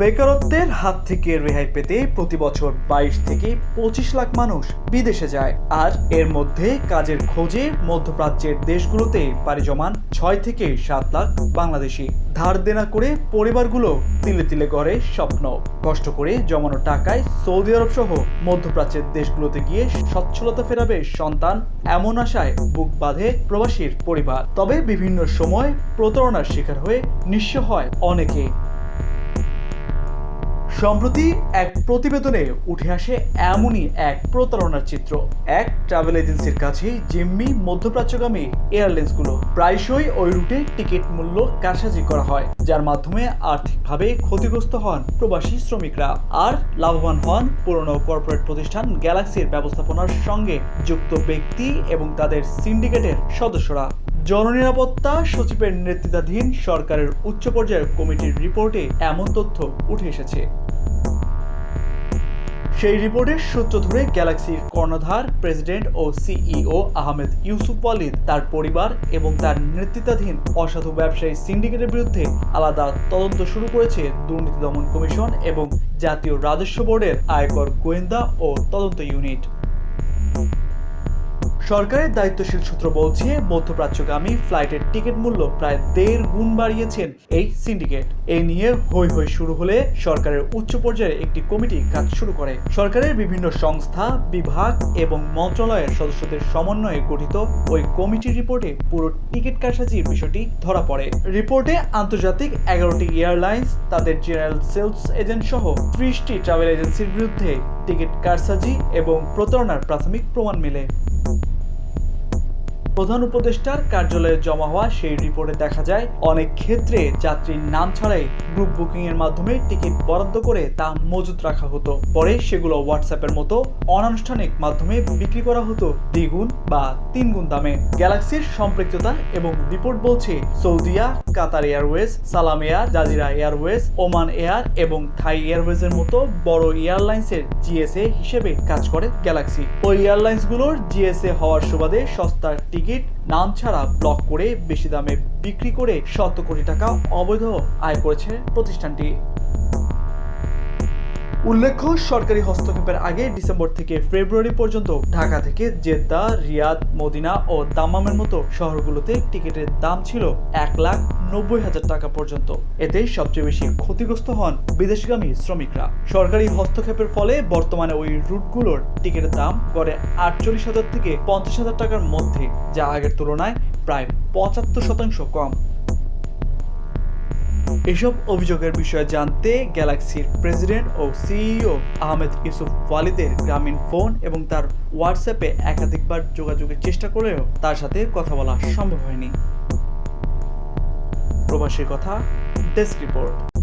বেকারত্বের হাত থেকে রেহাই পেতে প্রতি বছর বাইশ থেকে পঁচিশ লাখ মানুষ বিদেশে যায়। আর এর মধ্যে কাজের খোঁজে মধ্যপ্রাচ্যের দেশগুলোতে পাড়ি জমান ছয় থেকে সাত লাখ বাংলাদেশি। ধার দেনা করে পরিবারগুলো তিলে তিলে গড়ে স্বপ্ন। কষ্ট করে জমানো টাকায় সৌদি আরব সহ মধ্যপ্রাচ্যের দেশগুলোতে গিয়ে সচ্ছলতা ফেরাবে সন্তান এমন আশায় বুক বাঁধে প্রবাসীর পরিবার। তবে বিভিন্ন সময় প্রতারণার শিকার হয়ে নিঃস্ব হয় অনেকে। সম্প্রতি এক প্রতিবেদনে উঠে আসে এমনই এক প্রতারণার চিত্র। এক ট্রাভেল এজেন্সির কাছে জিম্মি মধ্যপ্রাচ্যগামী এয়ারলাইন্সগুলো প্রায়শই ওই রুটে টিকিট মূল্য কারসাজি করা হয়, যার মাধ্যমে আর্থিকভাবে ক্ষতিগ্রস্ত হন প্রবাসী শ্রমিকরা আর লাভবান হন পুরনো কর্পোরেট প্রতিষ্ঠান গ্যালাক্সির ব্যবস্থাপনার সঙ্গে যুক্ত ব্যক্তি এবং তাদের সিন্ডিকেটের সদস্যরা। জননিরাপত্তা সচিবের নেতৃত্বাধীন সরকারের উচ্চ পর্যায়ের কমিটির রিপোর্টে এমন তথ্য উঠে এসেছে। সেই রিপোর্টের সূত্র ধরে গ্যালাক্সির কর্ণধার, প্রেসিডেন্ট ও সিইও আহমেদ ইউসুফ ওয়ালিদ, তার পরিবার এবং তার নেতৃত্বাধীন অসাধু ব্যবসায়ী সিন্ডিকেটের বিরুদ্ধে আলাদা তদন্ত শুরু করেছে দুর্নীতি দমন কমিশন এবং জাতীয় রাজস্ব বোর্ডের আয়কর গোয়েন্দা ও তদন্ত ইউনিট। সরকারের দায়িত্বশীল সূত্র বলছে, মধ্যপ্রাচ্যগামী ফ্লাইটের টিকিট মূল্য প্রায় দেড় গুণ বাড়িয়েছেন এই সিন্ডিকেট। এই নিয়ে হই হই শুরু হলে সরকারের উচ্চ পর্যায়ে একটি কমিটি কাজ শুরু করে। সরকারের বিভিন্ন সংস্থা, বিভাগ এবং মন্ত্রণালয়ের সদস্যদের সমন্বয়ে গঠিত ওই কমিটির রিপোর্টে পুরো টিকিট কারসাজির বিষয়টি ধরা পড়ে। রিপোর্টে আন্তর্জাতিক এগারোটি এয়ারলাইন্স, তাদের জেনারেল সেলস এজেন্ট সহ ত্রিশটি ট্রাভেল এজেন্সির বিরুদ্ধে টিকিট কারসাজি এবং প্রতারণার প্রাথমিক প্রমাণ মেলে। প্রধান উপদেষ্টার কার্যালয়ে জমা হওয়া সেই রিপোর্টে দেখা যায়, অনেক ক্ষেত্রে যাত্রীর নাম ছাড়াই গ্রুপ বুকিং এর মাধ্যমে টিকিট বরাদ্দ করে তা মজুত রাখা হতো। পরে সেগুলো হোয়াটসঅ্যাপের মতো অনানুষ্ঠানিক মাধ্যমে বিক্রি করা হতো দ্বিগুণ বা তিনগুণ দামে। গ্যালাক্সির সম্পৃক্ততা এবং রিপোর্ট বলছে, Saudia, Qatar Airways Salam Air Jazeera Airways, Oman Air এবং থাই এয়ারওয়েজের মতো বড় এয়ারলাইন্সের জিএসএ হিসেবে কাজ করে গ্যালাক্সি ওই এয়ারলাইন্স এয়ারলাইন্সগুলোর জিএসএ হওয়ার সুবাদে সস্তার টিকিট, নাম ছাড়া ব্লক করে বেশি দামে বিক্রি করে শত কোটি টাকা অবৈধ আয় করেছে প্রতিষ্ঠানটি। উল্লেখ্য, সরকারি হস্তক্ষেপের আগে ডিসেম্বর থেকে ফেব্রুয়ারি পর্যন্ত ঢাকা থেকে জেদ্দা, রিয়াদ, মদিনা ও দাম্মামের মতো শহরগুলোতে টিকিটের দাম ছিল এক লাখ নব্বই হাজার টাকা পর্যন্ত। এতে সবচেয়ে বেশি ক্ষতিগ্রস্ত হন বিদেশগামী শ্রমিকরা। সরকারি হস্তক্ষেপের ফলে বর্তমানে ওই রুটগুলোর টিকিটের দাম গড়ে আটচল্লিশ হাজার থেকে পঞ্চাশ হাজার টাকার মধ্যে, যা আগের তুলনায় প্রায় পঁচাত্তর শতাংশ কম। এসব অভিযোগের বিষয়ে জানতে গ্যালাক্সির প্রেসিডেন্ট ও সিইও আহমেদ ইউসুফ ওয়ালিদের গ্রামীণ ফোন এবং তার হোয়াটসঅ্যাপে একাধিকবার যোগাযোগের চেষ্টা করেও তার সাথে কথা বলা সম্ভব হয়নি। প্রবাসীর কথা, ডেস্ক রিপোর্ট।